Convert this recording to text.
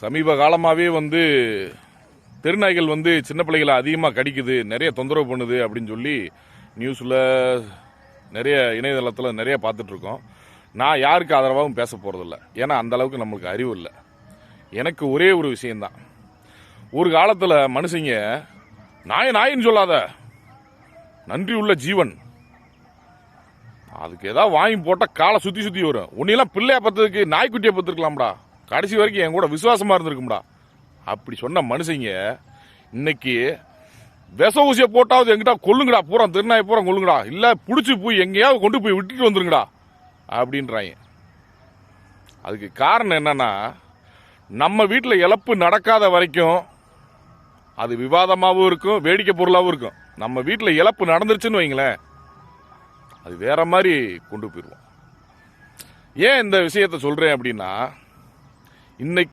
சமீப காலமாகவே வந்து தெருநாய்கள் வந்து சின்ன பிள்ளைகளை அதிகமாக கடிக்குது நிறைய தொந்தரவு பண்ணுது அப்படின்னு சொல்லி நியூஸில் நிறைய இணையதளத்தில் நிறைய பார்த்துட்ருக்கோம் நான் யாருக்கு ஆதரவாகவும் பேச போகிறதில்ல ஏன்னா அந்தளவுக்கு நம்மளுக்கு அறிவு இல்லை. எனக்கு ஒரே ஒரு விஷயந்தான் ஒரு காலத்தில் மனுஷங்க நாய் நாயின்னு சொல்லாத. நன்றி உள்ள ஜீவன். அதுக்கு ஏதாவது வாங்கி போட்டால் காலை சுற்றி சுற்றி வரும். உன்னையெல்லாம் பிள்ளையை பத்ததுக்கு நாய்க்குட்டியை பத்துருக்கலாம்டா கடைசி வரைக்கும் என் கூட விசுவாசமாக இருந்திருக்கும்டா. அப்படி சொன்ன மனுஷங்க இன்னைக்கு விச ஊசியை போட்டாவது எங்கிட்ட கொல்லுங்கடா பூரா திருநாய் பூரா கொல்லுங்கடா. இல்லை பிடிச்சி போய் எங்கேயாவது கொண்டு போய் விட்டுட்டு வந்துருங்கடா அப்படின்றாங்க. அதுக்கு காரணம் என்னன்னா நம்ம வீட்டில் இழப்பு நடக்காத வரைக்கும் அது விவாதமாகவும் இருக்கும் வேடிக்கை பொருளாகவும் இருக்கும். நம்ம வீட்டில் இழப்பு நடந்துருச்சுன்னு வைங்களேன் அது வேற மாதிரி கொண்டு போயிடுவோம். ஏன் இந்த விஷயத்த சொல்கிறேன் அப்படின்னா இன்னைக்கு